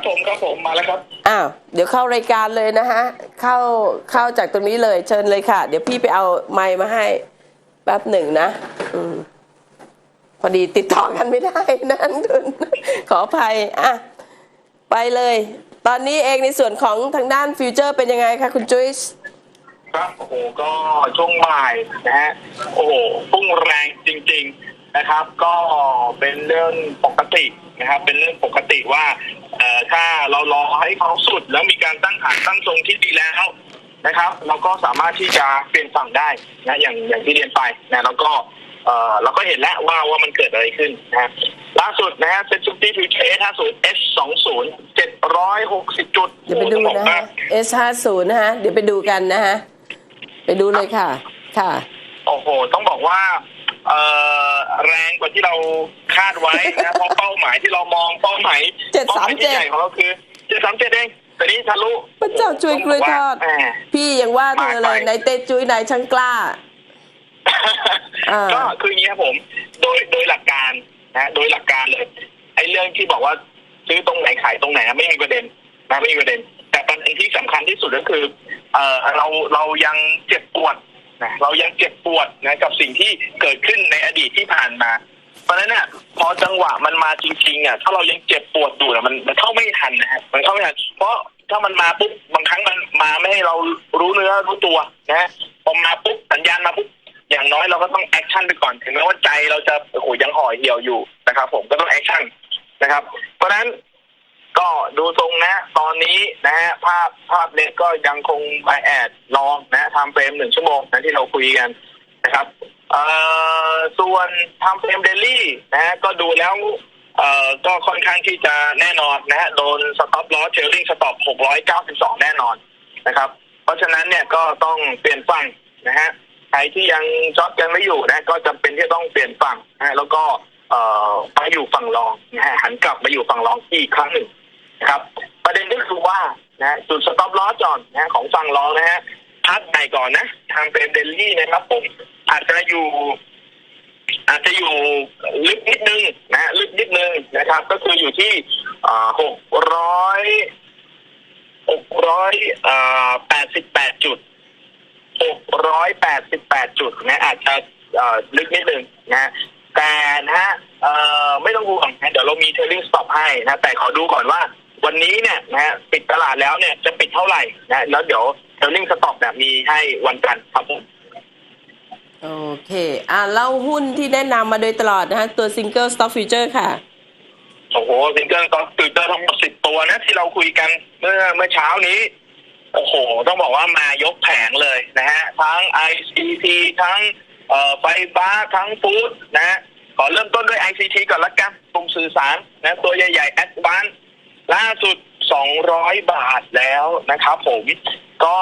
ครับผมครับผมมาแล้วครับอ้าวเดี๋ยวเข้ารายการเลยนะฮะเข้าเข้าจากตรงนี้เลยเชิญเลยค่ะ เดี๋ยวพี่ไปเอาไมค์มาให้แป๊บหนึ่งนะอืมพอดีติดต่อกันไม่ได้นะนักทุนขออภัยอะไปเลย ตอนนี้เองในส่วนของทางด้านฟิวเจอร์เป็นยังไงคะคุณจุ้ยครับโอ้โหก็ช่วงบ่ายนะฮะโอ้โหพุ่งแรงจริง ๆ นะครับ ก็เป็นเรื่องปกตินะครับ เป็นเรื่องปกติว่าเอ่อถ้าเรารอให้เขาสุด แล้วมีการตั้งฐานตั้งทรงที่ดีแล้วนะครับ เราก็สามารถที่จะเปลี่ยนฝั่งได้นะอย่างอย่างที่เรียนไปนะแล้วก็เอ่อเราก็เห็นแล้วว่าว่ามันเกิดอะไรขึ้นนะฮะล่าสุดนะฮะเซ็นซูตี้ฟิวเจอร์ห้าศูนย์เอสสองศูนย์เจ็ดร้อยหกสิบจุดเดี๋ยวไปดูโอ้โหต้องบอกนะว่าฮะ S50 นะฮะเดี๋ยวไปดูกันนะฮะ ไปดูเลยค่ะ ค่ะ โอ้โห ต้องบอกว่า เอ่อแรงกว่าที่เราคาดไว้นะเพราะเป้าหมายที่เรามองเป้าหมาย737ป้าหมายที่ใหญ่ของเราคือเจ็ดสามเจ็ดเองแต่นี้ทะลุพระเจ้าช่วยกล้วยทอด แหม พี่ยังว่าเธอเลยมากไปในเตจุ้ยไหนช่างกล้า อ่า ก็คืออย่างนี้ครับผม โดยโดยหลักการนะโดยหลักการเลยไอ้เรื่องที่บอกว่าซื้อตรงไหนขายตรงไหนนะไม่มีประเด็นนะไม่มีประเด็น แต่ประเด็นที่สำคัญที่สุดก็คือ เอ่อเราเรายังเจ็บปวด นะเรายังเจ็บปวดนะกับสิ่งที่เกิดขึ้นในอดีตที่ผ่านมา เพราะฉะนั้นเนี่ยพอจังหวะมันมาจริงๆอะถ้าเรายังเจ็บปวดอยู่นะมันมันเข้าไม่ทันนะฮะมันเข้าไม่ทันเพราะถ้ามันมาปุ๊บบางครั้งมันมาไม่ให้เรารู้เนื้อรู้ตัวนะพอมาปุ๊บสัญญาณมาปุ๊บอย่างน้อยเราก็ต้องแอคชั่นไปก่อนถึงแม้ว่าใจเราจะโอ้โหยังห่อเหี่ยวอยู่นะครับ ผมก็ต้องแอคชั่นนะครับ เพราะฉะนั้น ก็ดูทรงนะ ตอนนี้นะฮะภาพภาพเล็กก็ยังคงไบแอดลองนะทำเฟรมหนึ่งชั่วโมงนะที่เราคุยกันนะครับเอ่อส่วนทำเฟรมเดลี่นะฮะก็ดูแล้วเอ่อก็ค่อนข้างที่จะแน่นอนนะฮะโดนสต็อปลอสเทลลิงสต็อป692แน่นอนนะครับ เพราะฉะนั้นเนี่ยก็ต้องเปลี่ยนฝั่งนะฮะใครที่ยังช็อตกันไม่อยู่นะ ก็จำเป็นที่ต้องเปลี่ยนฝั่งนะฮะแล้วก็เอ่อมาอยู่ฝั่งรองนะฮะหันกลับมาอยู่ฝั่งรองอีกครั้งหนึ่ง ครับ ประเด็นก็คือว่านะจุดสต็อปล้อจอนนะของฝั่งรอนะฮะพักไหนก่อนนะ ทางเป็นเดลลี่นะครับผมอาจจะอยู่ อาจจะอยู่ลึกนิดนึงนะลึกนิดนึงนะครับ ก็คืออยู่ที่หกร้อยหกร้อยแปดสิบแปดจุดหกร้อยแปดสิบแปดจุดนะอาจจะลึกนิดนึงนะแต่นะฮะไม่ต้องห่วงนะเดี๋ยวเรามีเทรลลิ่งสต็อปให้นะแต่ขอดูก่อนว่า วันนี้เนี่ยนะฮะปิดตลาดแล้วเนี่ยจะปิดเท่าไหร่นะแล้วเดี๋ยวเทรลลิ่งสต็อปเนี่ยมีให้วันจันทร์ครับผมโอเคอ่าเล่าหุ้นที่แนะนำมาโดยตลอดนะฮะตัว Single Stock Future ค่ะโอ้โหซิงเกิลก็ตื่นเต้นทั้งหมดสิบตัวนะที่เราคุยกันเมื่อเมื่อเช้านี้โอ้โห ต้องบอกว่ามายกแผงเลยนะฮะ ทั้ง ICT ทั้งเอ่อไฟฟ้าทั้งฟู้ดนะฮะ ขอเริ่มต้นด้วย ICT ก่อนละกันกลุ่มสื่อสารนะ ตัวใหญ่ๆ a d v a n c e ล่าสุด 200 บาทแล้วนะครับผมก็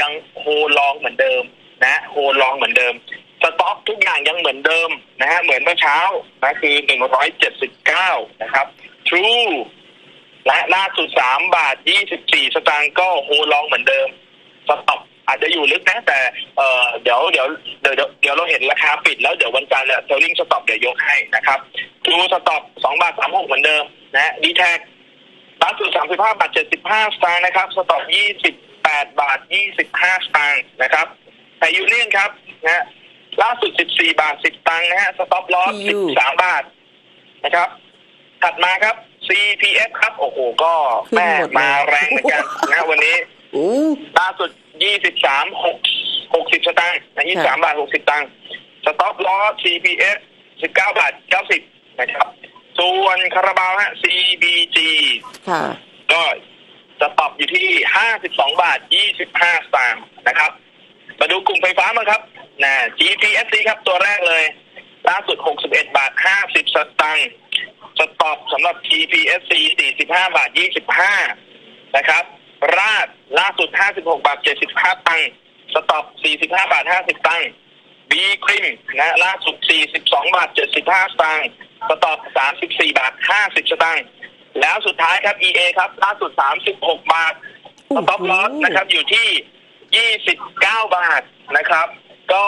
ยังโฮลองเหมือนเดิมนะโฮลองเหมือนเดิม สต็อกทุกอย่างยังเหมือนเดิมนะฮะเหมือนเมื่อเช้านะคือ 179 นะครับ True และล่าสุด 3 บาท 24 สตางค์ก็โฮลองเหมือนเดิม สต็อกอาจจะอยู่ลึกนะแต่เอ่อเดี๋ยวเดี๋ยวเดี๋ยวเดี๋ยวเราเห็นราคาปิดแล้วเดี๋ยววันจันทร์เนี่ยเทลลิงสต็อปเดี๋ยวยกให้นะครับทูสต็อป2บาท36เหมือนเดิมนะดีแท็ก ล่าสุด35 บาท 75 สตางค์นะครับ สต็อป28 บาท 25 สตางค์นะครับไทยยูเนียนครับนะฮะล่าสุด 14 บาท 10 ตังค์นะฮะ สต็อปลอส TU 13 บาทนะครับ ถัดมาครับ CPF ครับ โอ้โห ก็แม่ขึ้นหมดเลยมาแรงเหมือนกันนะวันนี้อู้ล่าสุด 23 6 60 สตางค์นะ23 บาท 60 ตังค์ สต็อปลอส CPF 19 บาท 90นะครับ ส่วนคาราบาวฮะ CBG ค่ะ ก็สต็อปอยู่ที่ 52 บาท 25 สตางค์นะครับ มาดูกลุ่มไฟฟ้ามั้างครับนะ GPSC ครับตัวแรกเลย ล่าสุด 61 บาท 50 สตางค์สต็อปสำหรับ GPSC 45 บาท 25 นะครับ ราดล่าสุด 56 บาท 75 ตังค์สต็อป45 บาท 50 ตังค์บีคริมนะล่าสุด 42 บาท 75สตางค์ สต็อป34บาท50สตางค์แล้วสุดท้ายครับ EA ครับล่าสุด36บาทสต็อปลอสนะครับ อยู่ที่29บาทนะครับ ก็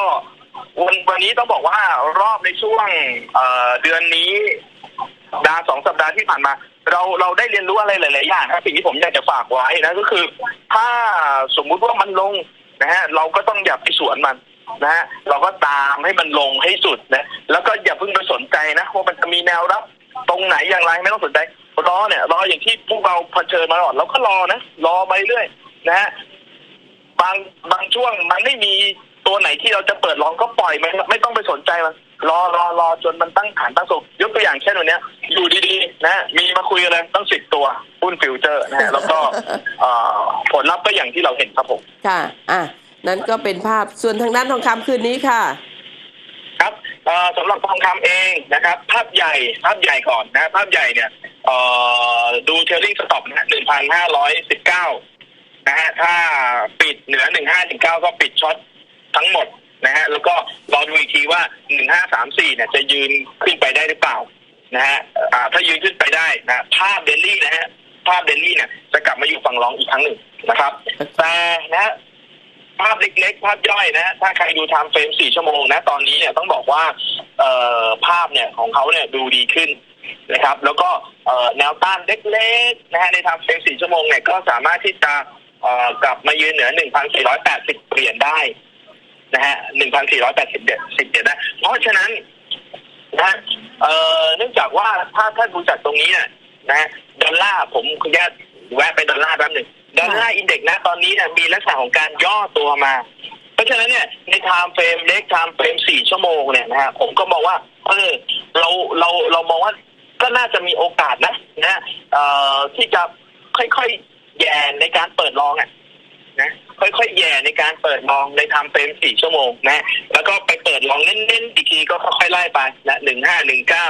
วันวันนี้ต้องบอกว่ารอบในช่วงเอ่อเดือนนี้สัปดาห์สองสัปดาห์ที่ผ่านมา เราเราได้เรียนรู้อะไรหลาย ๆ อย่างนะสิ่งที่ผมอยากจะฝากไว้นะก็คือ ถ้าสมมุติว่ามันลงนะฮะเราก็ต้องอย่าไปสวนมัน นะฮะเราก็ตามให้มันลงให้สุดนะแล้วก็อย่าเพิ่งไปสนใจนะว่ามันจะมีแนวรับ ตรงไหนอย่างไรไม่ต้องสนใจรอเนี่ยรออย่างที่พวกเราเผชิญมาตลอดเราก็รอนะรอไปเรื่อยนะฮะบางบางช่วงมันไม่มีตัวไหนที่เราจะเปิดลองก็ปล่อยมันไม่ต้องไปสนใจมันรอรอรอจนมันตั้งฐานตั้งศพยกตัวอย่างเช่นวันนี้อยู่ดีๆ นะมีมาคุยกันเลยตั้งสิบตัวหุ้นฟิวเจอร์นะฮะแล้วก็ผลลัพธ์ก็อย่างที่เราเห็นครับผมค่ะอะ นั่นก็เป็นภาพส่วนทางด้านทองคำคืนนี้ค่ะ ครับเอ่อสำหรับทองคำเองนะครับ ภาพใหญ่ภาพใหญ่ก่อนนะ ภาพใหญ่เนี่ยเอ่อดูเทลลิ่งสต็อปนะหนึ่งพันห้าร้อยสิบเก้านะฮะถ้าปิดเหนือหนึ่งห้าถึงเก้าก็ปิดช็อตทั้งหมดนะฮะแล้วก็รอดูอีกทีว่าหนึ่งห้าสามสี่เนี่ยจะยืนขึ้นไปได้หรือเปล่านะฮะอ่าถ้ายืนขึ้นไปได้นะภาพเดลลี่นะฮะภาพเดลลี่เนี่ยจะกลับมาอยู่ฝั่งรองอีกครั้งหนึ่งนะครับ แต่นะฮะ ภาพเล็กๆ ภาพย่อยนะ ถ้าใครดูไทม์เฟรม4ชั่วโมงนะ ตอนนี้เนี่ยต้องบอกว่าเอ่อภาพเนี่ยของเขาเนี่ยดูดีขึ้นนะครับ แล้วก็เอ่อแนวต้านเล็กๆนะฮะในไทม์เฟรม4ชั่วโมงเนี่ยก็สามารถที่จะเอ่อกลับมายืนเหนือ 1,480 เหรียญได้นะฮะ 1,480เหรียญ10เหรียญได้เพราะฉะนั้นนะเอ่อเนื่องจากว่าถ้าถ้านดูจากตรงนี้เนี่ยนะฮะดอลลาร์ผมขออนุญาตแวะไปดอลลาร์แป๊บหนึ่ง ดอลลาร์อินเด็กซ์นะตอนนี้เนี่ยมีลักษณะของการย่อตัวมา เพราะฉะนั้นเนี่ยในไทม์เฟรมเล็กไทม์เฟรมสี่ชั่วโมงเนี่ยนะฮะผมก็มองว่าเออเราเราเรามองว่าก็น่าจะมีโอกาสนะนะเอ่อที่จะค่อยๆแย่ในการเปิดลองอะนะค่อยๆแย่ในการเปิดลองในไทม์เฟรมสี่ชั่วโมงนะแล้วก็ไปเปิดลองเน้นๆอีกทีก็ค่อยๆไล่ไปนะหนึ่งห้าหนึ่งเก้า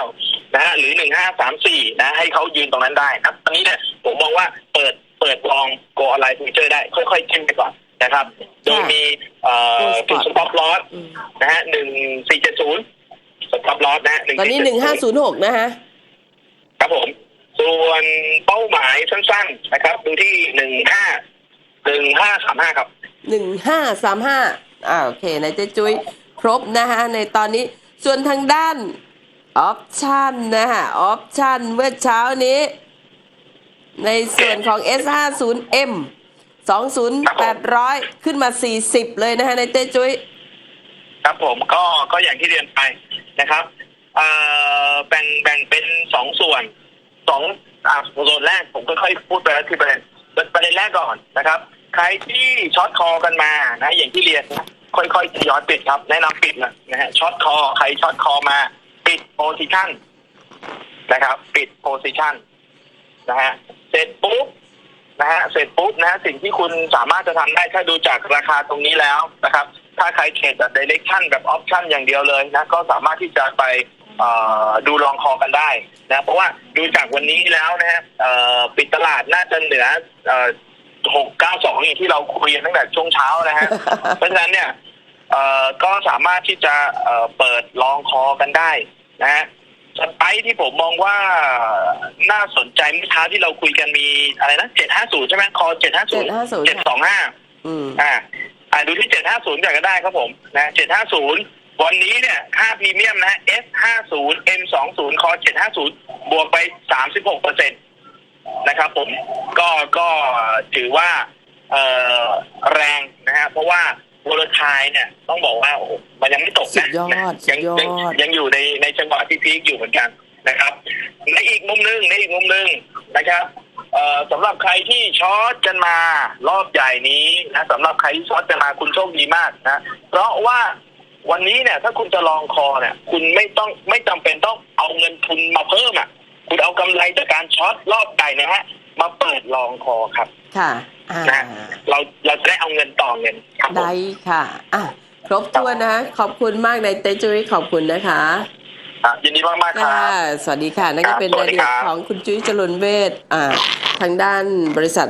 นะฮะหรือหนึ่งห้าสามสี่นะให้เขายืนตรงนั้นได้นะตอนนี้เนี่ยผมมองว่าเปิดเปิดลอง โกอะไรฟิวเจอร์ได้ค่อยๆขึ้นไปก่อนนะครับ โดยมีเอ่อตัวจุด spot สต็อปลอสอืมนะฮะหนึ่งสี่เจ็ดศูนย์สต็อปลอสนะฮะตอนนี้หนึ่งห้าศูนย์หกนะฮะครับผม ส่วนเป้าหมายสั้นๆนะครับ ดูที่หนึ่งห้าหนึ่งห้าสามห้าครับหนึ่งห้าสามห้าอ่าโอเคในเจ๊จุ้ยครบนะฮะในตอนนี้ส่วนทางด้านออปชันนะฮะออปชันเมื่อเช้านี้ ในส่วนของ S50M 20800 ขึ้นมา 40 เลยนะฮะในเจ๊จุ้ยครับผมก็ก็อย่างที่เรียนไปนะครับแบ่งแบ่งเป็นสองส่วนสองอ่าส่วนแรกผมก็ค่อยๆพูดไปแล้วที่ประเด็นประเด็นแรกก่อนนะครับ ใครที่ช็อตคอกันมานะอย่างที่เรียนนะค่อยๆทยอยปิดครับ แนะนำปิดนะนะฮะช็อตคอใครช็อตคอมา ปิดโพซิชันนะครับ ปิดโพซิชัน นะฮะเสร็จปุ๊บนะฮะเสร็จปุ๊บนะฮะสิ่งที่คุณสามารถจะทำได้ถ้าดูจากราคาตรงนี้แล้วนะครับ ถ้าใครเทรดแบบ direction แบบ option อย่างเดียวเลยนะก็สามารถที่จะไปเอ่อดูลองคอกันได้นะเพราะว่าดูจากวันนี้แล้วนะฮะเอ่อปิดตลาดน่าจะเหนือหกเก้าสองอย่างที่เราคุยกันตั้งแต่ช่วงเช้านะฮะเพราะฉะนั้นเนี่ยเอ่อก็สามารถที่จะเอ่อเปิดลองคอกันได้นะฮะ สไปร์ที่ผมมองว่าน่าสนใจเมื่อเช้าที่เราคุยกันมีอะไรนะเจ็ดห้าศูนย์ใช่ไหมคอเจ็ดห้าศูนย์750เจ็ดสองห้าอืมอ่าอ่าดูที่750ก่อนก็ได้ครับผมนะ750วันนี้เนี่ยค่าพรีเมียมนะ S50 M20 คอ750บวกไป36เปอร์เซ็นตนะครับผมก็ก็ถือว่าเอ่อแรงนะฮะเพราะว่า โวลทายเนี่ยต้องบอกว่าโอ้โหมันยังไม่ตกสุนะดยอดนะสุยัดยอดยังยังอยู่ในในจังหวะที่พีคอยู่เหมือนกันนะครับ ในอีกมุมหนึงในอีกมุมหนึงนะครับเอ่อสำหรับใครที่ช็อตกันมารอบใหญ่นี้นะสำหรับใครที่ช็อตกันมาคุณโชคดีมากนะ เพราะว่าวันนี้เนี่ยถ้าคุณจะลองคอเนี่ย คุณไม่ต้องไม่จำเป็นต้องเอาเงินทุนมาเพิ่มอะ คุณเอากำไรจากการช็อตรอบใหญ่นะฮะ มาเปิดลองคอครับ ค่ะอ่านะเราเราจะได้เอาเงินต่อเงินครับผมได้ค่ะอะ ครบถ้วนนะขอบคุณมากในเต๊จุ้ยขอบคุณนะคะ อะยินดีมากๆคค่ะรับ สวัสดีค่ะ นั่นครัก็บเป็นสวัรายสดีละเอียดครับ ของคุณจุ้ยจรุนเวทอ่าทางด้านบริษัท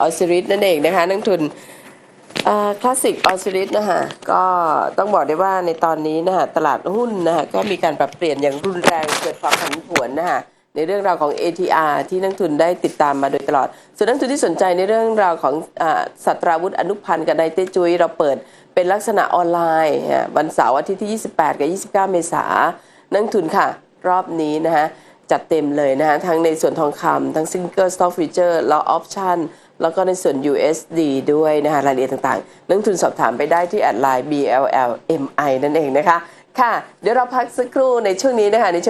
ออซิริสนั่นเองนะคะ นักทุนคลาสสิกออซิริสนะคะก็ต้องบอกได้ว่าในตอนนี้นะคะตลาดหุ้นนะคะก็มีการปรับเปลี่ยนอย่างรุนแรงเกิดความผันผวนนะคะ ในเรื่องราวของ ATR ที่นักทุนได้ติดตามมาโดยตลอด ส่วนนักทุนที่สนใจในเรื่องราวของอสัตราวุธอนุพันธ์กับนายเต้จุยเราเปิดเป็นลักษณะออนไลน์วันเสาร์อาทิตย์ที่ 28 กับ 29 เมษายนนักทุนค่ะ รอบนี้นะคะจัดเต็มเลยนะฮะทั้งในส่วนทองคำทั้ง Single Stock Future แล้ว Option แล้วก็ในส่วน USD ด้วยนะคะรายละเอียดต่างๆนักลงทุนสอบถามไปได้ที่แอดไลน์ BLLMI นั่นเองนะคะ ค่ะ เดี๋ยวเราพักสักครู่ในช่วงนี้นะคะในช่วง